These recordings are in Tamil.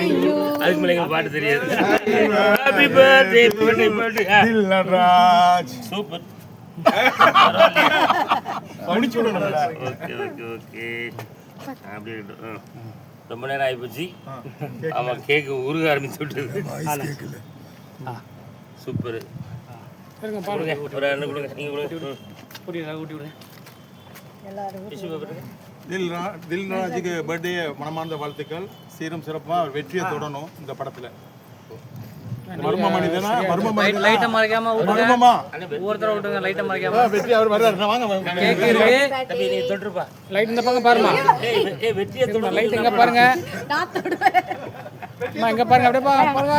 அதுக்கு மேல எங்க பாட்டு தெரியாது. ஹாப்பி பர்த்டே பர்த்டே பர்த்டே தில் நடராஜ் சூப்பர். முடிச்சு விடணும்ல. Okay okay okay. அப்படி இருக்கட்டும். ஆ. ரொம்ப நேரம் ஆயிப்போச்சு. ஆமா கேக்கு உருக ஆரம்பிச்சு விட்டது. சூப்பர். ஒரு அண்ணன் கொடுங்க. நீங்க கொடுங்க. ம். டிஷ்யூ பேப்பர் இருக்கு? தில் நா- தில் நடராஜுக்கு பர்த்டே மனமார்ந்த வாழ்த்துக்கள். சீரும் சிறப்பா வெற்றியை தொடரணும் இந்த படத்துல. மர்ம மனிதனா? மர்ம மனிதனா? லைட்டை மறைக்காம மர்மமா? ஒவ்வொருத்தர விட்டுருங்க. லைட்டை மறைக்காம. ஆ, வெற்றி அவர் வர்றாரு. நான் வாங்க வாங்க. கேக் இருக்கு. தம்பி நீ தொட்டுருப்பா. லைட் இந்த பக்கம் பாருமா ஏய் வெற்றியை தொட்டு லைட் பாருங்க. அம்மா இங்க பாருங்க. அப்படியே பா- பாருங்க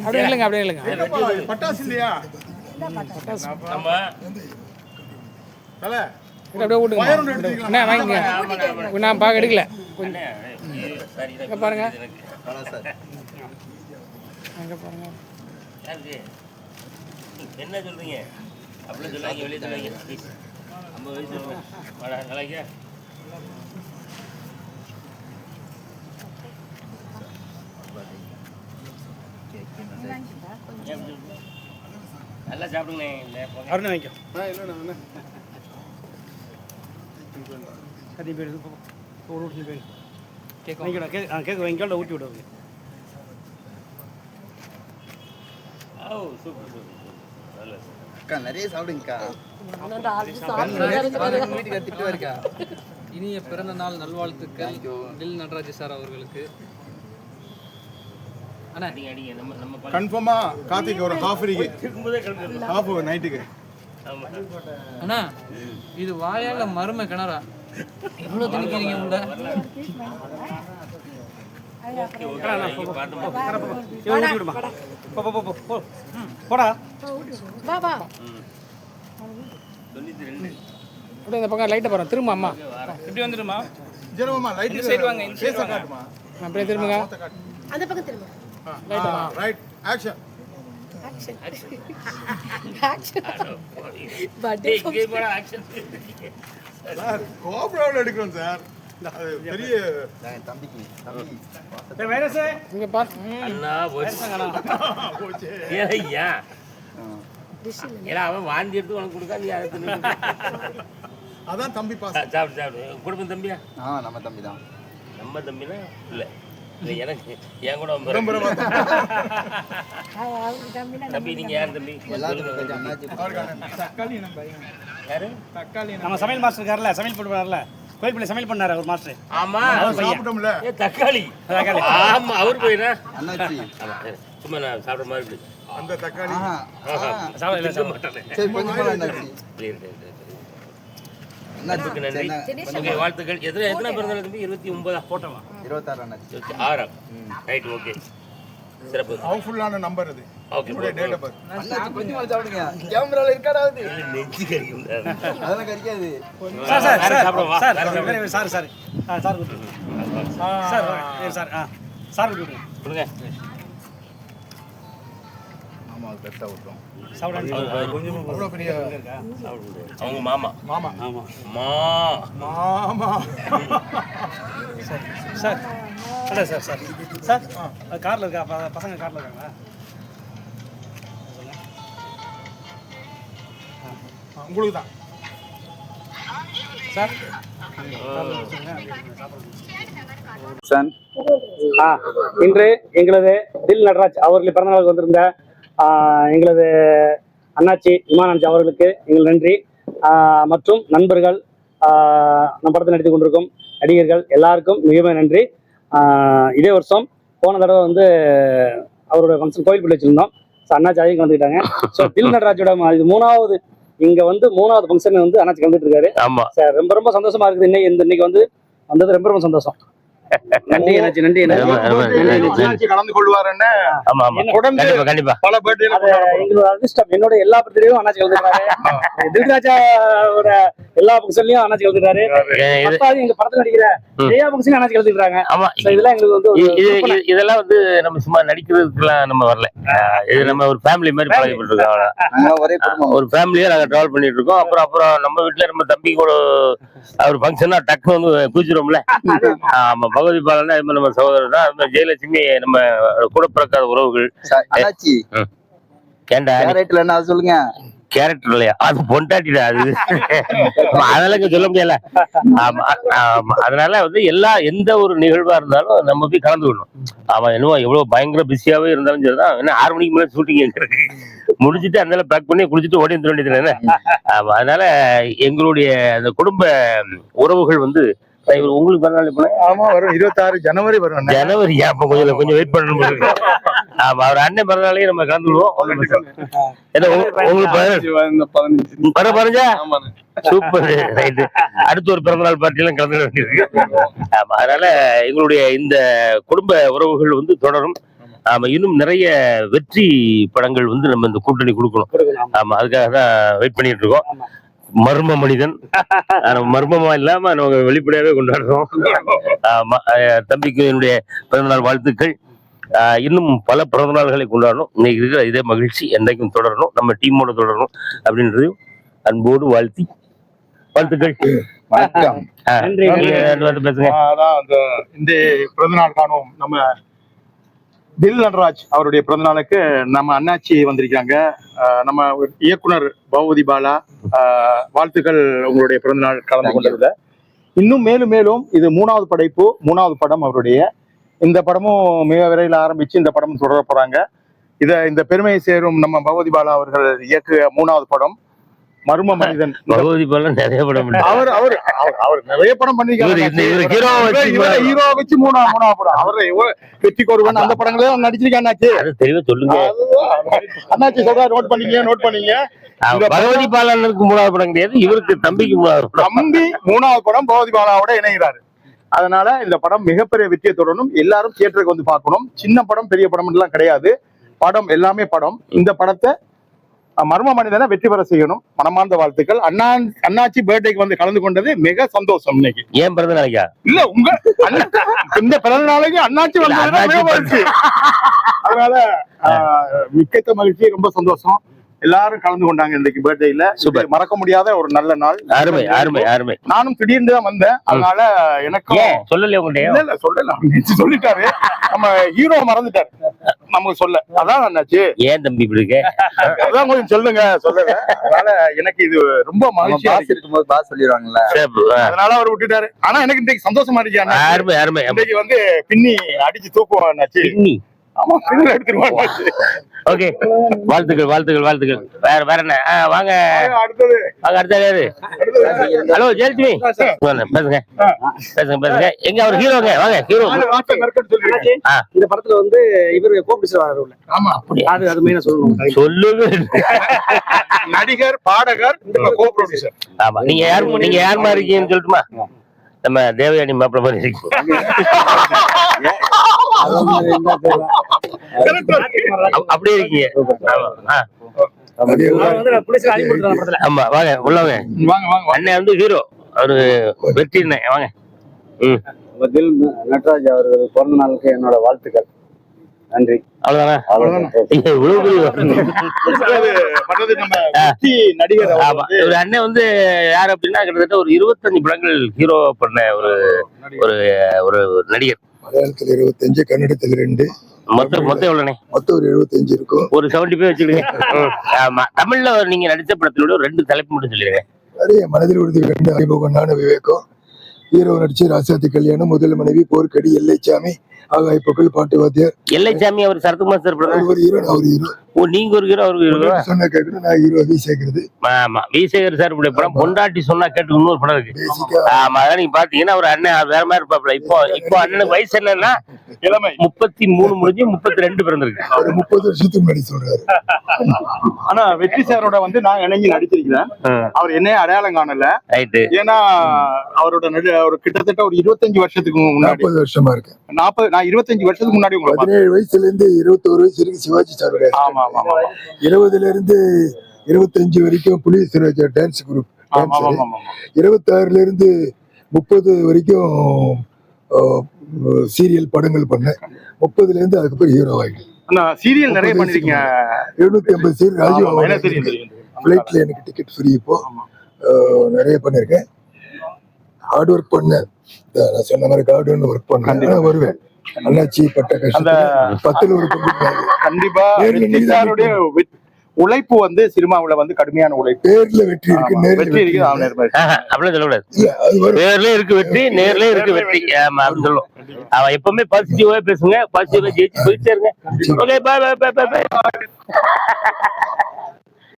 அப்படியே இல்லைங்க அப்படியே இல்லைங்க என்னப்பா, பட்டாசு இல்லையா? தல அப்படியே விட்டுங்க அண்ணா வாங்கிங்க. நான் பார்க்க எடுக்கல. இங்க பாருங்க. இங்க பாருங்க. யாருக்கு? என்ன சொல்றீங்க? அப்படியே சொல்லாங்க வெளியே சொல்லாங்க ஐம்பது வயசு நல்லா? நல்லா சாப்பிடுங்க. அருண் வாங்கிக்கோ. ஆ, இல்ல. கத்தி போயிடுது ஒரு ஊட்டி போயிடு கேக் வாங்கிக்கணும். கேக் ஆ கேக் வாங்கிக்கோ ஊட்டி விடுவாங்க ஓ சூப்பர் சூப்பர் சூப்பர். நல்லது. அக்கா நிறைய சாப்பிடுங்கக்கா. வீட்டுக்கு திட்டு இருக்கா இனிய பிறந்த நாள் நல்வாழ்த்துக்கள் தில் நடராஜ் சார் அவர்களுக்கு. கன்ஃபார்மா கார்த்திக் ஒரு ஹாஃப் இருக்கு நைட்டுக்கு அண்ணா இது வாயால மரும கிணறா? இவ்வளவு திணிக்கிறீங்க உள்ள போடா அப்படியே இந்த பக்கம் லைட்டை பாருங்க திரும்ப அம்மா இப்படி வந்துடுமா ஜெரமாமா லைட் side வாங்க, இந்த வாங்க. அப்படியே திரும்புங்க. அந்த பக்கம் திரும்ப ரைட் ஆக்ஷன் இங்கே. சார் கோப்ராவில் எடுக்கிறோம் சார். பெரிய தம்பிக்கு தம்பி. இங்க போச்சு. போச்சு. ஏய்யா. ஏன்னா அவன் வாந்தி எடுத்து உனக்கு கொடுக்கா நீ. அதான் தம்பி பாஸ் சாப்பிடு சாப்பிடு. குடும்பம் தம்பியா? ஆ நம்ம தம்பி தான் நம்ம தம்பினா? இல்ல. எனக்கு என் கூட வந்து விளம்பரமா தம்பி நீங்க யார் தம்பி? எல்லாத்துக்கும் கொஞ்சம் அண்ணாச்சி யாரு? நம்ம சமையல் மாஸ்டர் இருக்கார்ல சமையல் பண்ணுவார்ல கோயில் பிள்ளை சமையல் பண்ணாரு ஒரு மாஸ்டர். ஆமா. சாப்பிட்டோம்ல. ஏ தக்காளி. ஆமா அவர் போயினா? அண்ணாச்சி. சும்மா நான் சாப்பிட்ற மாதிரி அந்த தக்காளி. மாட்டேன் சரி கொஞ்சம் அண்ணாச்சி. சரி, சரி, சரி, சரி. அண்ணாச்சி நன்றி ஓகே வாழ்த்துக்கள். எத்தனை எத்தனை பிறந்த தம்பி இருபத்தி ஒன்பதா? போட்டோமா இருபத்தாறு இருபத்தி ஆறாம் ரைட் ஓகே. சிறப்பு. ஹவுஃபுல்லான நம்பர் அது ஓகே டேட் ஆஃப் பர்த் அண்ணாச்சி கொஞ்சம் போல சாப்பிடுங்க. கேமரால இருக்காடாவது நெஞ்சு கறிக்கும் அதெல்லாம் கறிக்காது சார் சார் சார். சாப்பிடுவா? Sir sir. Sir sir. Sir sir. ஆ. சார் கொடுத்து கொடுங்க. ஆமா அது பெருசா விட்டுரும் சாப்பிட அவ்வளோ பெரிய அவங்க மாமா. மாமா. ஆமாம் மா. மாமா. சார் இல்லை சார் சார். சார் காரில் இருக்கா? பசங்க காரில் இருக்காங்களா? உங்களுக்கு தான் சார். இன்று எங்களது தில் நடராஜ் அவர்கள் பிறந்த நாளுக்கு வந்திருந்த எங்களது அண்ணாச்சி இமானஞ்சி அவர்களுக்கு எங்கள் நன்றி. மற்றும் நண்பர்கள் நம் படத்தில் நடித்து கொண்டிருக்கும் நடிகர்கள் எல்லாருக்கும் மிகவும் நன்றி. இதே வருஷம் போன தடவை வந்து அவரோட ஃபங்க்ஷன் கோயில் பிள்ளை வச்சிருந்தோம். ஸோ அண்ணாச்சி அதிகம் வந்துக்கிட்டாங்க ஸோ தில் நடராஜோட இது மூணாவது இங்க வந்து மூணாவது ஃபங்க்ஷன் வந்து அண்ணாச்சி கலந்துட்டு இருக்காரு. ரொம்ப ரொம்ப சந்தோஷமா இருக்குது. இன்னைக்கு இந்த இன்னைக்கு வந்து வந்தது ரொம்ப ரொம்ப சந்தோஷம். நன்றி கலந்து கொள்வாருன்னு? ஆமா ஆமா. தொடர்ந்து கண்டிப்பா கண்டிப்பா. பல எங்களோட அதிர்ஷ்டம். என்னோட எல்லா பர்த்டேயும் அண்ணாச்சி தில்ராஜாவோட எல்லா ஃபங்க்ஷன்லயும் அண்ணாச்சி இது பத்தாவது எங்க படத்துல நடிக்கிற அண்ணாச்சி ஆமா. இதெல்லாம் எங்களுக்கு வந்து இதெல்லாம் வந்து நம்ம சும்மா நடிக்கிறதுக்குலாம் நம்ம வரல. இது நம்ம ஒரு ஃபேமிலி மாதிரி பழகிட்டு இருக்கோம் ஒரே குடும்பம். ஒரு ஃபேமிலியா நாங்க டிராவல் பண்ணிட்டு இருக்கோம் அப்புறம் அப்புறம் நம்ம வீட்டுல நம்ம தம்பி கூட அவர் ஃபங்க்ஷனா டக்குனு வந்து குதிச்சிருவோம்ல ஆமா பகவதி பாலன் அது மாதிரி நம்ம சகோதரர் தான் அது மாதிரி ஜெயலட்சுமி நம்ம கூட பிறக்காத உறவுகள். ஏண்டா என்ன சொல்லுங்க? கேரக்டர் இல்லையா? அது பொண்டாட்டிடா அது. அதெல்லாம் சொல்ல முடியல அதனால வந்து எல்லா எந்த ஒரு நிகழ்வா இருந்தாலும் நம்ம போய் கலந்துக்கணும் ஆமா என்னவோ எவ்வளவு பயங்கர பிஸியாவே இருந்தாலும் சரிதான் என்ன ஆறு மணிக்கு மேலே ஷூட்டிங் இருக்கு. முடிச்சுட்டு அந்த பேக் பண்ணி குளிச்சுட்டு ஓடி வந்துட வேண்டியது என்ன அதனால எங்களுடைய அந்த குடும்ப உறவுகள் வந்து உங்களுக்கு பிறநாள் எப்ப ஆமா வரும். இருபத்தாறு ஜனவரி வரும் அண்ணா. ஜனவரி அப்ப கொஞ்சம் கொஞ்சம் வெயிட் பண்ணணும். ஆமா அவர் அண்ணன் பிறநாளையும் நம்ம கலந்துருவோம். உங்களுக்கு சூப்பர் ரைட் அடுத்து ஒரு பிறந்தநாள் பார்ட்டி எல்லாம் கலந்து வேண்டியிருக்கு. ஆமா அதனால எங்களுடைய இந்த குடும்ப உறவுகள் வந்து தொடரும். ஆமா இன்னும் நிறைய வெற்றி படங்கள் வந்து நம்ம இந்த கூட்டணி கொடுக்கணும். கொடுக்கணும். ஆமா அதுக்காக தான் வெயிட் பண்ணிட்டு இருக்கோம். ஆமா. மர்ம மனிதன். மர்மமா இல்லாம நம்ம வெளிப்படையாவே கொண்டாடுறோம். தம்பிக்கு என்னுடைய பிறந்தநாள் வாழ்த்துக்கள். இன்னும் பல பிறந்த நாள்களை கொண்டாடணும். இன்னைக்கு இருக்கிற இதே மகிழ்ச்சி என்றைக்கும் தொடரணும். நம்ம டீமோட தொடரணும் அப்படின்றது அன்போடு வாழ்த்தி வாழ்த்துக்கள். வணக்கம். பேசுங்க. அதான் இந்த பிறந்த நாள் காணும் நம்ம தில் நடராஜ் அவருடைய பிறந்த நாளுக்கு நம்ம அண்ணாச்சி வந்திருக்காங்க நம்ம இயக்குனர் பகவதி பாலா வாழ்த்துக்கள் உங்களுடைய பிறந்த நாள் கலந்து கொண்டதுல. இன்னும் மேலும் மேலும் இது மூணாவது படைப்பு மூணாவது படம் அவருடைய. இந்த படமும் மிக விரைவில் ஆரம்பிச்சு இந்த படமும் தொடர போறாங்க. இத இந்த பெருமையை சேரும் நம்ம பகவதி பாலா அவர்கள் இயக்குக மூணாவது படம். மர்ம மனிதன். பகவதி பாலம் நிறைய படம். அவர் அவர் அவர்- நிறைய படம் இவரு ஹீரோ வச்சு ஹீரோ வச்சு மூணா மூணா படம். அவர் வெற்றி கோருவன். அந்த படங்களே நடிச்சிருக்கேன் அண்ணாச்சி. தெளிவா சொல்லுங்க. அண்ணாச்சி சொல்றா நோட் பண்ணீங்க நோட் பண்ணீங்க பகவதி பாலனுக்கு மூணாவது படம் கிடையாது. இவருக்கு தம்பிக்கு மூணாவது படம். தம்பி மூணாவது படம் பகவதி பாலாவோட இணைகிறாரு. அதனால இந்த படம் மிகப்பெரிய வெற்றியை தொடரணும் எல்லாரும் தியேட்டருக்கு வந்து பார்க்கணும். சின்ன படம் பெரிய படம் எல்லாம் கிடையாது. படம் எல்லாமே படம். இந்த படத்தை மர்ம மனிதனை வெற்றி பெற செய்யணும். மனமார்ந்த வாழ்த்துக்கள். அண்ணா அண்ணாச்சி பர்த்டேக்கு வந்து கலந்து கொண்டது மிக சந்தோஷம் இன்னைக்கு. ஏன் பிறந்த நாளைக்கா? இல்ல உங்க இந்த பிறந்த நாளைக்கு அண்ணாச்சி மகிழ்ச்சி. அதனால மிக்கத்த மகிழ்ச்சி ரொம்ப சந்தோஷம். எல்லாரும் கலந்து கொண்டாங்க இன்னைக்கு பர்த்டேல Super. மறக்க முடியாத ஒரு நல்ல நாள். அருமை அருமை அருமை. நானும் திடீர்னு தான் வந்தேன். அதனால எனக்கும் ஏன்? சொல்லலையா உங்கள்கிட்ட? இல்ல நேத்து சொல்லிட்டாரு. நம்ம ஹீரோ மறந்துட்டாரு. நமக்கு சொல்ல. அதான் அண்ணாச்சு. ஏன் தம்பி இப்படி இருக்க? அதான் கொஞ்சம் சொல்லுங்க சொல்லுங்க. அதனால எனக்கு இது ரொம்ப இருக்கு இருக்கும்போது பாஸ் சொல்லிடுவாங்கல்ல. அதனால அவர் விட்டுட்டாரு. ஆனா எனக்கு இன்னைக்கு சந்தோஷமா இருக்கு அருமை அருமை. இன்னைக்கு வந்து பின்னி அடிச்சு தூக்குவோம் அண்ணாச்சி. ஓகே. வாழ்த்துக்கள் வாழ்த்துக்கள் வாழ்த்துக்கள். வேற வேற என்ன? வாங்க. வாங்க அடுத்த யாரு ஹலோ ஜெயலட்சுமி. வாங்க, பேசுங்க. பேசுங்க பேசுங்க. எங்க அவர் ஹீரோங்க வாங்க ஹீரோ. இந்த படத்துல வந்து இவரு உள்ள. ஆமா அது அது மெயினா சொல்லணும். சொல்லுங்க. நடிகர் பாடகர் கோ ப்ரொடியூசர் ஆமா நீங்க யார் நீங்க யார் மாதிரி இருக்கீங்கன்னு சொல்லட்டுமா? நம்ம தேவயானி மாப்பிள்ள மாதிரி இருக்கீங்க. அப்படியே இருக்கீங்க. ஆமா வாங்க உள்ள வாங்க. வாங்க வாங்க வாங்க. அண்ணன் வந்து ஹீரோ. அவரு வெற்றி வாங்க. ம். தில் நட்ராஜ் அவர்கள் பிறந்த நாளுக்கு என்னோட வாழ்த்துக்கள். நன்றி. அண்ணன் வந்து யார் அப்படின்னா கிட்டத்தட்ட ஒரு இருபத்தஞ்சு படங்கள் ஹீரோ பண்ண ஒரு ஒரு ஒரு நடிகர். மலையாளத்தில் இருபத்தஞ்சு கன்னடத்தில் ரெண்டு. மொத்தம் மொத்தம் எவ்வளோண்ணே? மொத்தம் ஒரு எழுபத்தஞ்சு இருக்கும். ஒரு செவன்டி பேர் வச்சுக்கிடுங்க. ஆமா. தமிழ்ல நீங்க நடிச்ச படத்திலோட ரெண்டு தலைப்பு மட்டும் சொல்லிடுங்க. நிறைய மனதில் உறுதி ரெண்டு அறிமுகம் நானும் விவேகம் ஹீரோ நடிச்சு ராசாத்தி கல்யாணம் முதல் மனைவி போர்க்கடி எல்லைச்சாமி ஆகாய புகழ் பாட்டு வாத்தியார் எல்லைச்சாமி அவர் சரத்குமார் சார் அவர் ஒரு ஹீரோ ஒரு ஹீரோ ஓ நீங்க ஒரு ஹீரோ அவருக்கு ஹீரோ சொன்ன கேட்கணும் நான் ஹீரோ வி சேர்க்கிறது. ஆமா விசேகர் சார் உடைய படம் பொண்டாட்டி சொன்னா கேட்டு இன்னொரு படம் இருக்கு. ஆமா அதான் நீங்க பாத்தீங்கன்னா ஒரு அண்ணன் வேற மாதிரி இருப்பாப்ல. இப்போ இப்போ அண்ணனுக்கு வயசு என்னன்னா இளமை. முப்பத்தி மூணு முடிஞ்சு முப்பத்தி ரெண்டு பிறந்திருக்கு. ஒரு முப்பது வருஷத்துக்கு முன்னாடி சொல்றாரு. ஆனா வெற்றி சாரோட வந்து நான் இணங்கி நடிச்சிருக்கிறேன். அவர் என்னைய அடையாளம் காணல. ஏன்னா அவரோட அவர் கிட்டத்தட்ட ஒரு இருபத்தஞ்சு வருஷத்துக்கு முன்னாடி. நாற்பது வருஷமா இருக்கேன். நாற்பது நான் இருபத்தஞ்சு வருஷத்துக்கு முன்னாடி உங்களை. பதினேழு வயசுல இருந்து இருபத்தோரு வயசு வரைக்கும் சிவாஜி சாருடைய ஆமா ஆமா இருபதுல இருந்து இருபத்தஞ்சு வரைக்கும் புலிஸ் டான்ஸ் குரூப். இருபத்தாறுல இருந்து முப்பது வரைக்கும் சீரியல் படங்கள் பண்ணேன். முப்பதுல இருந்து அதுக்கப்புறம் ஹீரோ ஆகிட்டேன் சீரியல் நிறைய பண்ணிருக்கீங்க. எழுநூத்தி ஐம்பது சீரியல் ராஜீவ். ஃபிளைட்ல எனக்கு டிக்கெட் ஃப்ரீ இப்போ. நிறைய பண்ணிருக்கேன். ஹார்ட் ஒர்க் பண்ணேன். நான் சொன்ன மாதிரி கார்டுன்னு ஒர்க் பண்ணேன். வருவேன். அண்ணாச்சி பட்ட பத்துல ஒரு. கண்டிப்பா நேர்ல உழைப்பு வந்து சினிமாவுல வந்து கடுமையான உழைப்பு. பேர்ல வெற்றி இருக்கு நேர்ல வெற்றி இருக்கு. அப்படிலாம் சொல்லக்கூடாது. நேர்ல இருக்கு வெற்றி நேர்ல இருக்கு வெற்றி. ஆமா அப்படின்னு சொல்லுவோம். அவன் எப்பவுமே பாசிட்டிவா பேசுங்க பாசிட்டிவா ஜெயிச்சு போயிட்டே இருங்க. ஓகே பாய் பாய் பாய் பாய்